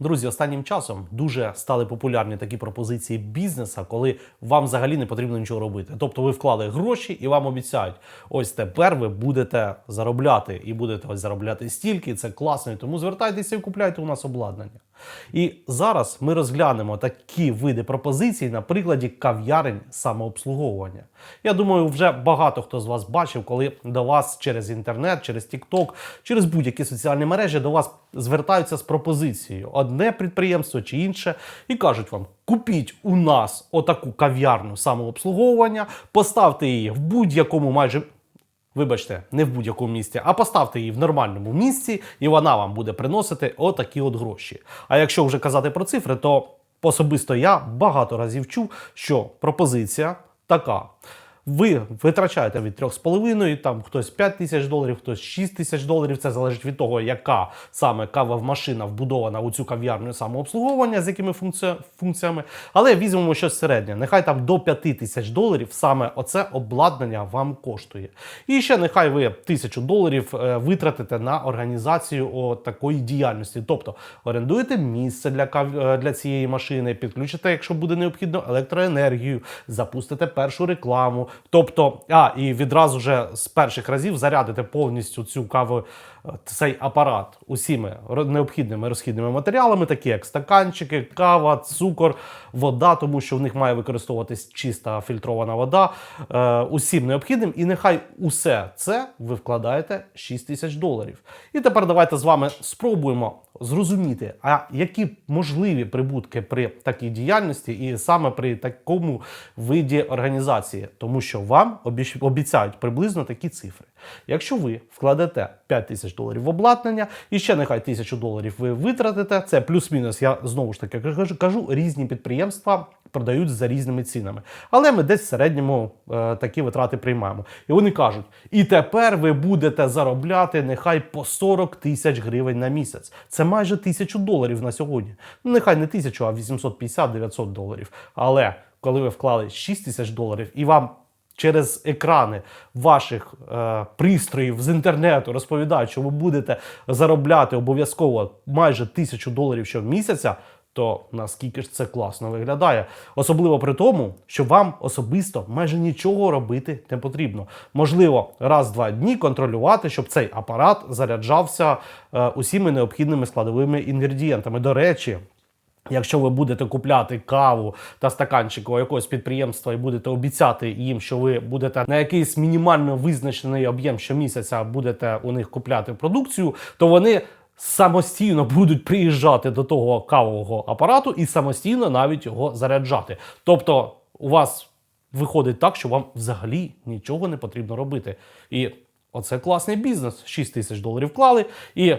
Друзі, останнім часом дуже стали популярні такі пропозиції бізнеса, коли вам взагалі не потрібно нічого робити. Тобто ви вклали гроші і вам обіцяють, ось тепер ви будете заробляти і будете ось заробляти стільки. Це класно, тому звертайтеся і купляйте у нас обладнання. І зараз ми розглянемо такі види пропозицій на прикладі кав'ярень самообслуговування. Я думаю, вже багато хто з вас бачив, коли до вас через інтернет, через TikTok, через будь-які соціальні мережі до вас звертаються з пропозицією одне підприємство чи інше, і кажуть вам: купіть у нас отаку кав'ярню самообслуговування, поставте її в будь-якому майже. Вибачте, не в будь-якому місці, а поставте її в нормальному місці, і вона вам буде приносити отакі от гроші. А якщо вже казати про цифри, то особисто я багато разів чув, що пропозиція така. Ви витрачаєте від 3,5, там хтось 5 тисяч доларів, хтось 6 тисяч доларів. Це залежить від того, яка саме кава машина вбудована у цю кав'ярню самообслуговування, з якими функціями. Але візьмемо щось середнє. Нехай там до 5 тисяч доларів саме оце обладнання вам коштує. І ще нехай ви тисячу доларів е, витратите на організацію такої діяльності. Тобто орендуєте місце для, кав... е, для цієї машини, підключите, якщо буде необхідно, електроенергію, запустите першу рекламу. Тобто, а і відразу вже з перших разів зарядити повністю цю каву, цей апарат усіми необхідними розхідними матеріалами, такі як стаканчики, кава, цукор, вода, тому що в них має використовуватись чиста фільтрована вода, е, усім необхідним. І нехай усе це ви вкладаєте 6 тисяч доларів. І тепер давайте з вами спробуємо зрозуміти, а які можливі прибутки при такій діяльності, і саме при такому виді організації, тому що вам обіцяють приблизно такі цифри. Якщо ви вкладете 5 тисяч доларів в обладнання і ще нехай тисячу доларів ви витратите, це плюс-мінус. Я знову ж таки кажу, різні підприємства продають за різними цінами. Але ми десь в середньому е, такі витрати приймаємо. І вони кажуть: і тепер ви будете заробляти нехай по 40 тисяч гривень на місяць. Це майже тисячу доларів на сьогодні. Ну, нехай не тисячу, а 850-900 доларів. Але коли ви вклали 6 тисяч доларів і вам через екрани ваших е, пристроїв з інтернету розповідають, що ви будете заробляти обов'язково майже тисячу доларів щомісяця, то наскільки ж це класно виглядає. Особливо при тому, що вам особисто майже нічого робити не потрібно. Можливо, раз-два дні контролювати, щоб цей апарат заряджався е, усіми необхідними складовими інгредієнтами. До речі. Якщо ви будете купляти каву та стаканчик у якогось підприємства і будете обіцяти їм, що ви будете на якийсь мінімально визначений об'єм щомісяця будете у них купляти продукцію, то вони самостійно будуть приїжджати до того кавового апарату і самостійно навіть його заряджати. Тобто, у вас виходить так, що вам взагалі нічого не потрібно робити. І Оце класний бізнес. 6 тисяч доларів вклали, і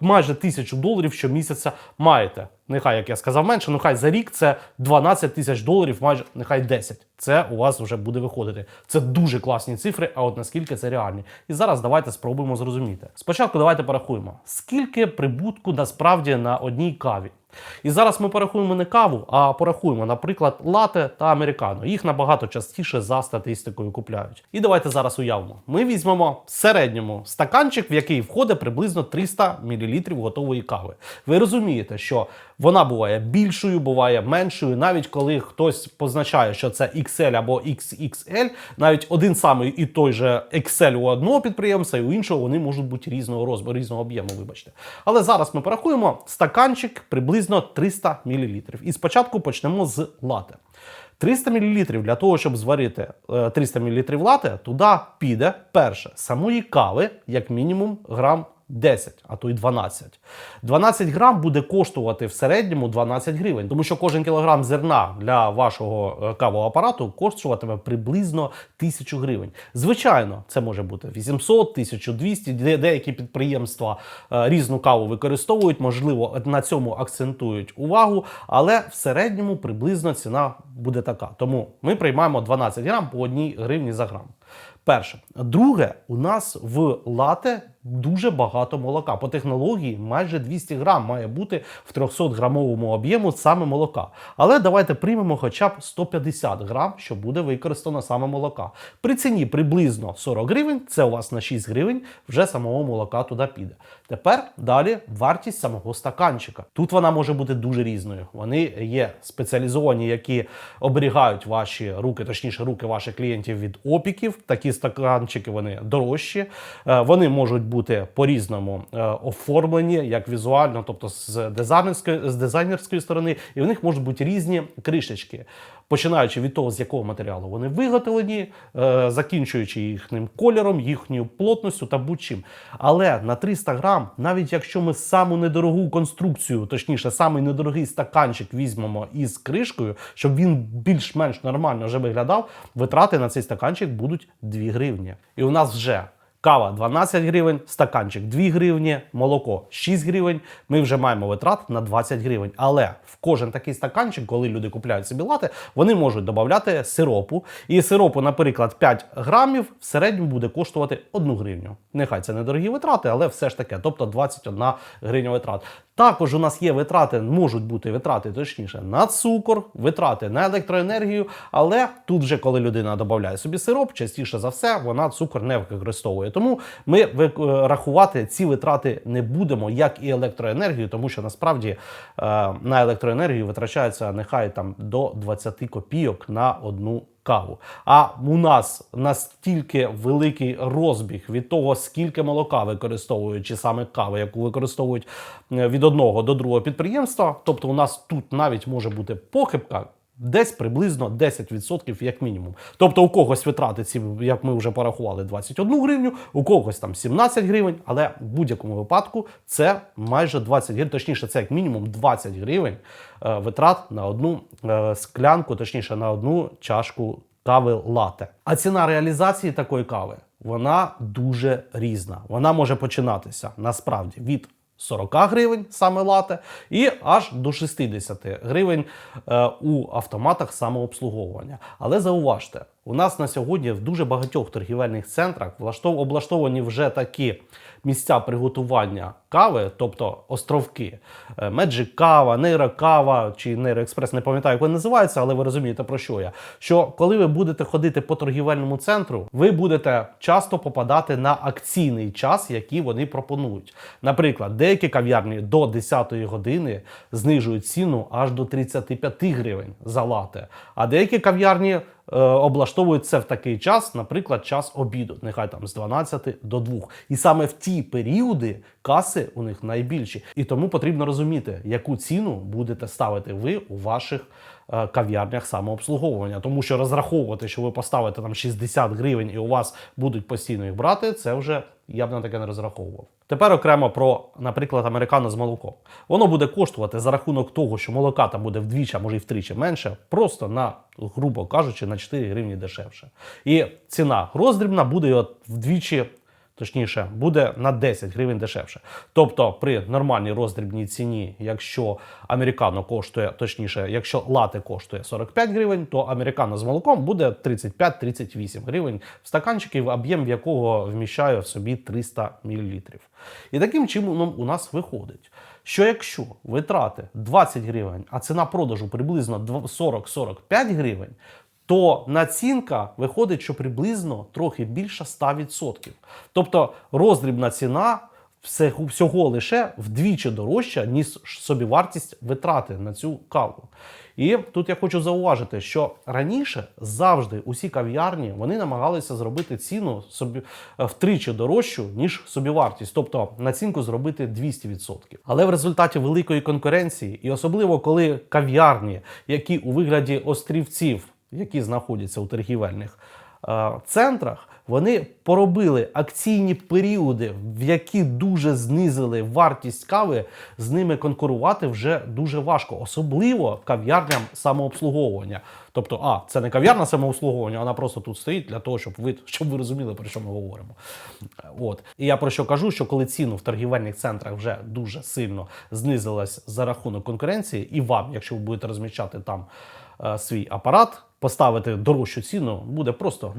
майже тисячу доларів щомісяця маєте. Нехай, як я сказав, менше, ну хай за рік це 12 тисяч доларів, майже нехай 10. Це у вас вже буде виходити. Це дуже класні цифри, а от наскільки це реальні. І зараз давайте спробуємо зрозуміти. Спочатку давайте порахуємо, скільки прибутку насправді на одній каві. І зараз ми порахуємо не каву, а порахуємо, наприклад, лате та американо. Їх набагато частіше за статистикою купляють. І давайте зараз уявимо. Ми візьмемо в середньому стаканчик, в який входить приблизно 300 мл готової кави. Ви розумієте, що вона буває більшою, буває меншою. Навіть коли хтось позначає, що це XL або XXL, навіть один самий і той же XL у одного підприємства, і у іншого вони можуть бути різного розміру, різного об'єму. Вибачте. Але зараз ми порахуємо стаканчик приблизно 300 мл. І спочатку почнемо з лати. 300 мл для того, щоб зварити е, 300 мл лате, туди піде перше самої кави, як мінімум грам 10, а то й 12. 12 грам буде коштувати в середньому 12 гривень, тому що кожен кілограм зерна для вашого е, кавового апарату коштуватиме приблизно 1000 гривень. Звичайно, це може бути 800, 1200, де деякі підприємства е, різну каву використовують, можливо, на цьому акцентують увагу, але в середньому приблизно ціна буде така. Тому ми приймаємо 12 грам по одній гривні за грам. Перше. Друге, у нас в лате дуже багато молока. По технології майже 200 грам має бути в 300 грамовому об'єму саме молока. Але давайте приймемо хоча б 150 грам, що буде використано саме молока. При ціні приблизно 40 гривень, це у вас на 6 гривень, вже самого молока туди піде. Тепер далі вартість самого стаканчика. Тут вона може бути дуже різною. Вони є спеціалізовані, які оберігають ваші руки, точніше, руки ваших клієнтів від опіків. Такі стаканчики вони дорожчі. Е, Вони можуть бути по-різному е, оформлені, як візуально, тобто з дизайнерської, з дизайнерської сторони, і в них можуть бути різні кришечки. Починаючи від того, з якого матеріалу вони виготовлені, е, закінчуючи їхнім кольором, їхньою плотністю та будь-чим. Але на 300 грам, навіть якщо ми саму недорогу конструкцію, точніше, самий недорогий стаканчик візьмемо із кришкою, щоб він більш-менш нормально вже виглядав, витрати на цей стаканчик будуть 2 гривні. І у нас вже Кава 12 гривень, стаканчик 2 гривні, молоко 6 гривень. Ми вже маємо витрат на 20 гривень. Але в кожен такий стаканчик, коли люди купляють собі лати, вони можуть додати сиропу. І сиропу, наприклад, 5 грамів в середньому буде коштувати 1 гривню. Нехай це недорогі витрати, але все ж таке, тобто 21 гривня витрат. Також у нас є витрати, можуть бути витрати, точніше, на цукор, витрати на електроенергію. Але тут, вже коли людина додає собі сироп, частіше за все вона цукор не використовує. Тому ми е, рахувати ці витрати не будемо, як і електроенергію, тому що насправді е, на електроенергію витрачається нехай там до 20 копійок на одну каву. А у нас настільки великий розбіг від того, скільки молока використовують, чи саме кави, яку використовують е, від одного до другого підприємства. Тобто, у нас тут навіть може бути похибка. Десь приблизно 10% як мінімум. Тобто у когось витрати ці, як ми вже порахували, 21 гривню, у когось там 17 гривень, але в будь-якому випадку це майже 20 гривень, точніше, це як мінімум 20 гривень е, витрат на одну е, склянку, точніше на одну чашку кави лате. А ціна реалізації такої кави вона дуже різна. Вона може починатися насправді від 40 гривень саме лате, і аж до 60 гривень е, у автоматах самообслуговування. Але зауважте, у нас на сьогодні в дуже багатьох торгівельних центрах облаштовані вже такі місця приготування кави, тобто островки. Е, Magic кава, нейрокава чи нейроекспрес, не пам'ятаю, як вони називаються, але ви розумієте про що я. Що коли ви будете ходити по торгівельному центру, ви будете часто попадати на акційний час, який вони пропонують. Наприклад, деякі кав'ярні до 10 години знижують ціну аж до 35 гривень за лате, а деякі кав'ярні е, облаштовують це в такий час, наприклад, час обіду, нехай там з 12 до 2. І саме в ті періоди каси у них найбільші. І тому потрібно розуміти, яку ціну будете ставити ви у ваших кав'ярнях самообслуговування. Тому що розраховувати, що ви поставите там 60 гривень і у вас будуть постійно їх брати, це вже я б на таке не розраховував. Тепер окремо про, наприклад, американо з молоком. Воно буде коштувати за рахунок того, що молока там буде вдвічі, може і втричі менше, просто на, грубо кажучи, на 4 гривні дешевше. І ціна роздрібна буде от вдвічі. Точніше, буде на 10 гривень дешевше. Тобто, при нормальній роздрібній ціні, якщо американо коштує, точніше, якщо лате коштує 45 гривень, то американо з молоком буде 35-38 гривень в стаканчики, в об'єм якого вміщає в собі 300 мл. І таким чином у нас виходить, що якщо витрати 20 гривень, а ціна продажу приблизно 40-45 гривень, то націнка виходить, що приблизно трохи більше 100%. Тобто роздрібна ціна всього лише вдвічі дорожча, ніж собівартість витрати на цю каву. І тут я хочу зауважити, що раніше завжди усі кав'ярні вони намагалися зробити ціну собі е, втричі дорожчу, ніж собівартість, тобто націнку зробити 200%. Але в результаті великої конкуренції, і особливо коли кав'ярні, які у вигляді острівців, які знаходяться у торгівельних е, центрах, вони поробили акційні періоди, в які дуже знизили вартість кави. З ними конкурувати вже дуже важко, особливо кав'ярням самообслуговування. Тобто, а це не кав'ярна самообслуговування, вона просто тут стоїть для того, щоб ви щоб ви розуміли, про що ми говоримо. От і я про що кажу, що коли ціну в торгівельних центрах вже дуже сильно знизилась за рахунок конкуренції, і вам, якщо ви будете розміщати там свій апарат поставити дорожчу ціну буде просто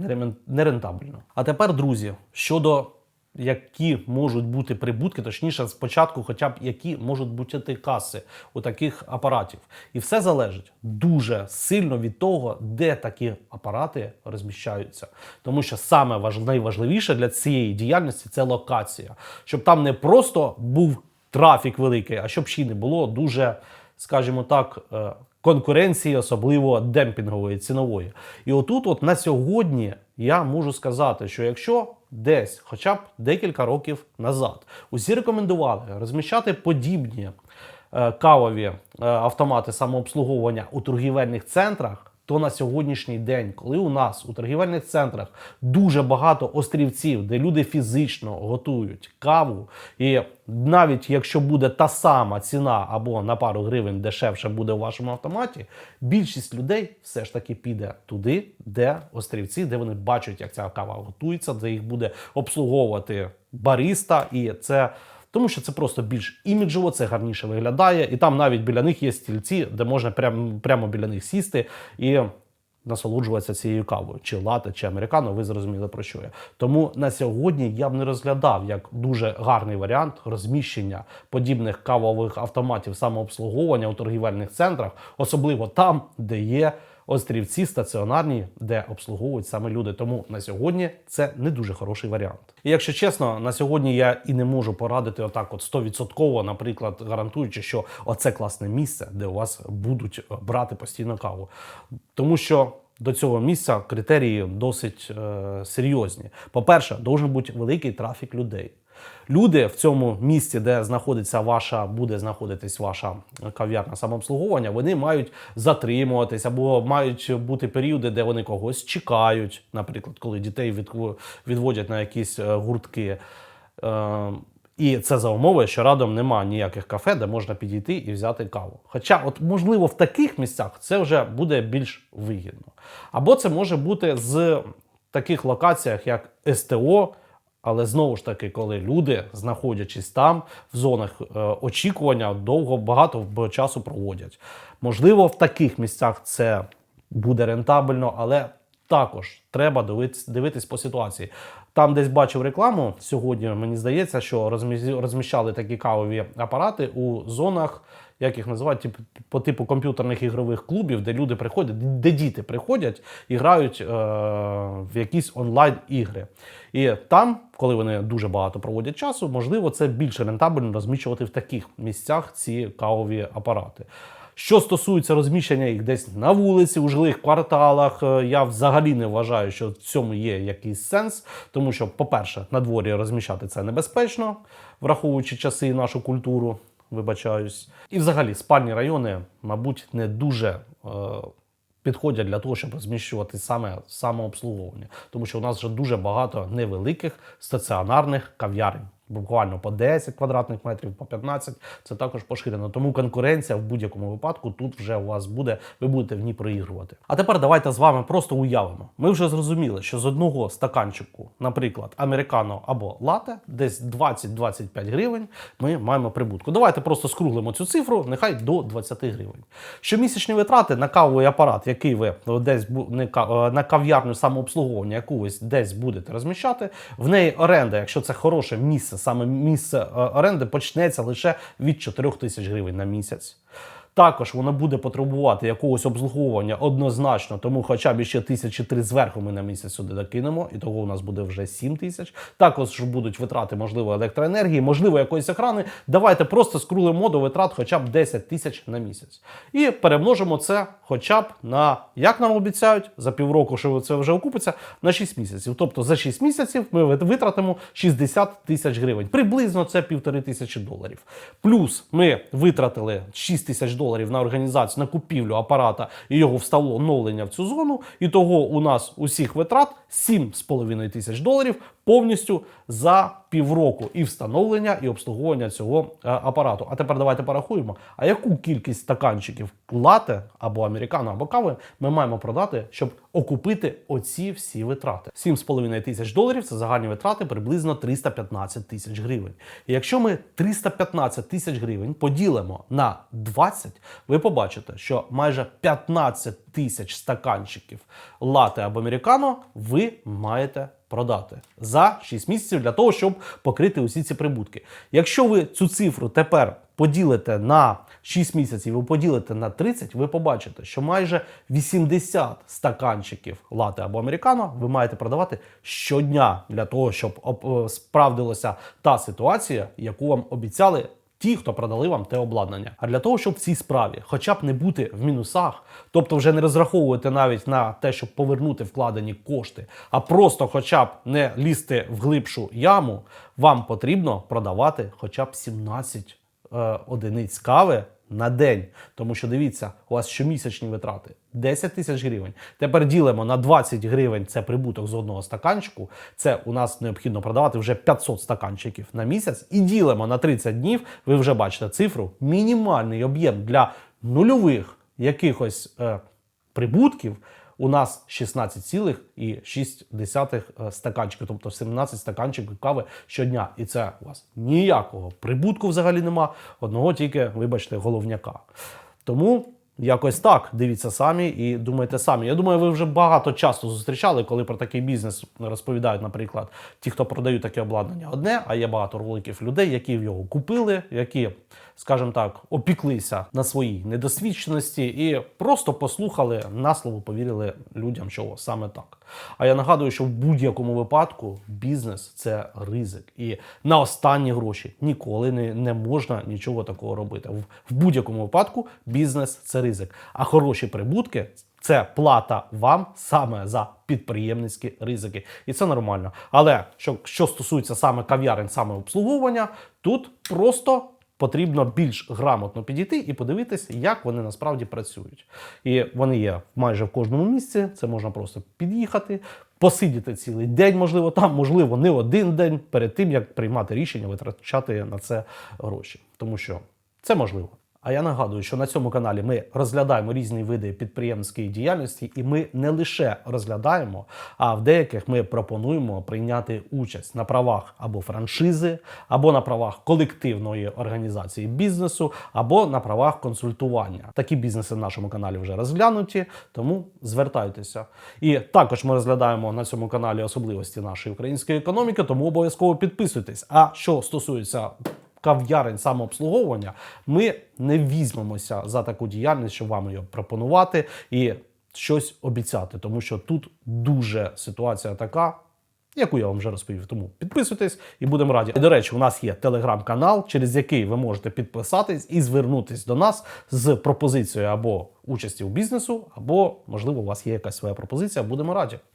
нерентабельно. А тепер, друзі, щодо які можуть бути прибутки, точніше, спочатку, хоча б які можуть бути каси у таких апаратів. І все залежить дуже сильно від того, де такі апарати розміщаються. Тому що саме важ... найважливіше для цієї діяльності це локація, щоб там не просто був трафік великий, а щоб ще й не було дуже, скажімо так, е, конкуренції, особливо демпінгової цінової. І отут, от на сьогодні, я можу сказати, що якщо десь, хоча б декілька років назад, усі рекомендували розміщати подібні е, кавові е, автомати самообслуговування у торгівельних центрах. То на сьогоднішній день, коли у нас у торгівельних центрах дуже багато острівців, де люди фізично готують каву, і навіть якщо буде та сама ціна або на пару гривень дешевше буде у вашому автоматі, більшість людей все ж таки піде туди, де острівці, де вони бачать, як ця кава готується, де їх буде обслуговувати бариста, і це. Тому що це просто більш іміджово, це гарніше виглядає, і там навіть біля них є стільці, де можна прямо, прямо біля них сісти і насолоджуватися цією кавою, чи лате, чи американо, ви зрозуміли про що я. Тому на сьогодні я б не розглядав як дуже гарний варіант розміщення подібних кавових автоматів самообслуговування у торгівельних центрах, особливо там, де є острівці стаціонарні, де обслуговують саме люди. Тому на сьогодні це не дуже хороший варіант. І якщо чесно, на сьогодні я і не можу порадити отак, от 100%, наприклад, гарантуючи, що оце класне місце, де у вас будуть брати постійно каву, тому що. До цього місця критерії досить е, серйозні. По-перше, должен бути великий трафік людей. Люди в цьому місці, де знаходиться ваша, буде знаходитись ваша кав'ярна самообслуговування, вони мають затримуватись або мають бути періоди, де вони когось чекають, наприклад, коли дітей відводять на якісь е, гуртки. Е, і це за умови, що радом нема ніяких кафе, де можна підійти і взяти каву. Хоча, от можливо, в таких місцях це вже буде більш вигідно. Або це може бути з таких локаціях, як СТО. Але знову ж таки, коли люди, знаходячись там, в зонах е, очікування, довго багато часу проводять. Можливо, в таких місцях це буде рентабельно, але також треба дивитись, дивитись по ситуації. Там десь бачив рекламу сьогодні. Мені здається, що розміщали такі кавові апарати у зонах, як їх називають, тип, по типу комп'ютерних ігрових клубів, де люди приходять, де діти приходять і грають е, в якісь онлайн-ігри. І там, коли вони дуже багато проводять часу, можливо, це більше рентабельно розміщувати в таких місцях ці кавові апарати. Що стосується розміщення їх десь на вулиці, у жилих кварталах, е, я взагалі не вважаю, що в цьому є якийсь сенс, тому що, по-перше, на дворі розміщати це небезпечно, враховуючи часи і нашу культуру, вибачаюсь. І взагалі спальні райони, мабуть, не дуже. Е- Підходять для того, щоб розміщувати саме самообслуговування, тому що у нас вже дуже багато невеликих стаціонарних кав'ярень, буквально по 10 квадратних метрів, по 15, Це також поширено. Тому конкуренція в будь-якому випадку тут вже у вас буде, ви будете в ній проігрувати. А тепер давайте з вами просто уявимо. Ми вже зрозуміли, що з одного стаканчику, наприклад, американо або лате, десь 20-25 гривень, ми маємо прибутку. Давайте просто скруглимо цю цифру, нехай до 20 гривень. Щомісячні витрати на кавовий апарат, який ви десь е, на кав'ярню самообслуговування, яку ви десь будете розміщати, в неї оренда, якщо це хороше місце, саме місце е, оренди, почнеться лише від 4 тисяч гривень на місяць. Також воно буде потребувати якогось обслуговування однозначно, тому хоча б ще тисячі три зверху ми на місяць сюди докинемо, і того у нас буде вже 7 тисяч. Також будуть витрати, можливо, електроенергії, можливо, якоїсь екрани. Давайте просто скрулимо до витрат хоча б 10 тисяч на місяць. І перемножимо це хоча б на, як нам обіцяють, за півроку, що це вже окупиться, на 6 місяців. Тобто за 6 місяців ми витратимо 60 тисяч гривень. Приблизно це півтори тисячі доларів. Плюс ми витратили 6 тисяч доларів на організацію, на купівлю апарата і його встановлення в цю зону. І того у нас усіх витрат 7,5 тисяч доларів повністю за півроку і встановлення, і обслуговування цього е, апарату. А тепер давайте порахуємо, а яку кількість стаканчиків лате або американо, або кави ми маємо продати, щоб окупити оці всі витрати. 7,5 тисяч доларів це загальні витрати приблизно 315 тисяч гривень. І якщо ми 315 тисяч гривень поділимо на 20, ви побачите, що майже 15 тисяч стаканчиків лате або американо ви маєте продати за 6 місяців для того, щоб покрити усі ці прибутки. Якщо ви цю цифру тепер поділите на 6 місяців і поділите на 30, ви побачите, що майже 80 стаканчиків лате або американо ви маєте продавати щодня для того, щоб е, справдилася та ситуація, яку вам обіцяли ті, хто продали вам те обладнання. А для того, щоб в цій справі хоча б не бути в мінусах, тобто вже не розраховувати навіть на те, щоб повернути вкладені кошти, а просто хоча б не лізти в глибшу яму, вам потрібно продавати хоча б 17 е, одиниць кави. На день, тому що дивіться, у вас щомісячні витрати 10 тисяч гривень. Тепер ділимо на 20 гривень це прибуток з одного стаканчику. Це у нас необхідно продавати вже 500 стаканчиків на місяць. І ділимо на 30 днів. Ви вже бачите цифру. Мінімальний об'єм для нульових якихось е, прибутків. У нас 16,6 е, стаканчиків, тобто 17 стаканчиків кави щодня. І це у вас ніякого прибутку взагалі нема. Одного тільки, вибачте, головняка. Тому якось так дивіться самі і думайте самі. Я думаю, ви вже багато часу зустрічали, коли про такий бізнес розповідають, наприклад, ті, хто продають таке обладнання, одне, а є багато роликів людей, які його купили, які, скажімо так, опіклися на своїй недосвідченості і просто послухали на слово, повірили людям, що саме так. А я нагадую, що в будь-якому випадку бізнес це ризик, і на останні гроші ніколи не, не можна нічого такого робити. В, в будь-якому випадку бізнес це ризик, а хороші прибутки. Це плата вам саме за підприємницькі ризики, і це нормально. Але що, що стосується саме кав'ярень, саме обслуговування, тут просто потрібно більш грамотно підійти і подивитися, як вони насправді працюють. І вони є майже в кожному місці. Це можна просто під'їхати, посидіти цілий день, можливо, там, можливо, не один день перед тим, як приймати рішення, витрачати на це гроші. Тому що це можливо. А я нагадую, що на цьому каналі ми розглядаємо різні види підприємницької діяльності, і ми не лише розглядаємо, а в деяких ми пропонуємо прийняти участь на правах або франшизи, або на правах колективної організації бізнесу, або на правах консультування. Такі бізнеси в нашому каналі вже розглянуті, тому звертайтеся. І також ми розглядаємо на цьому каналі особливості нашої української економіки, тому обов'язково підписуйтесь. А що стосується кав'ярень самообслуговування, ми не візьмемося за таку діяльність, щоб вам її пропонувати і щось обіцяти, тому що тут дуже ситуація така. Яку я вам вже розповів, тому підписуйтесь і будемо раді. До речі, у нас є телеграм-канал, через який ви можете підписатись і звернутись до нас з пропозицією або участі у бізнесу, або можливо у вас є якась своя пропозиція. Будемо раді.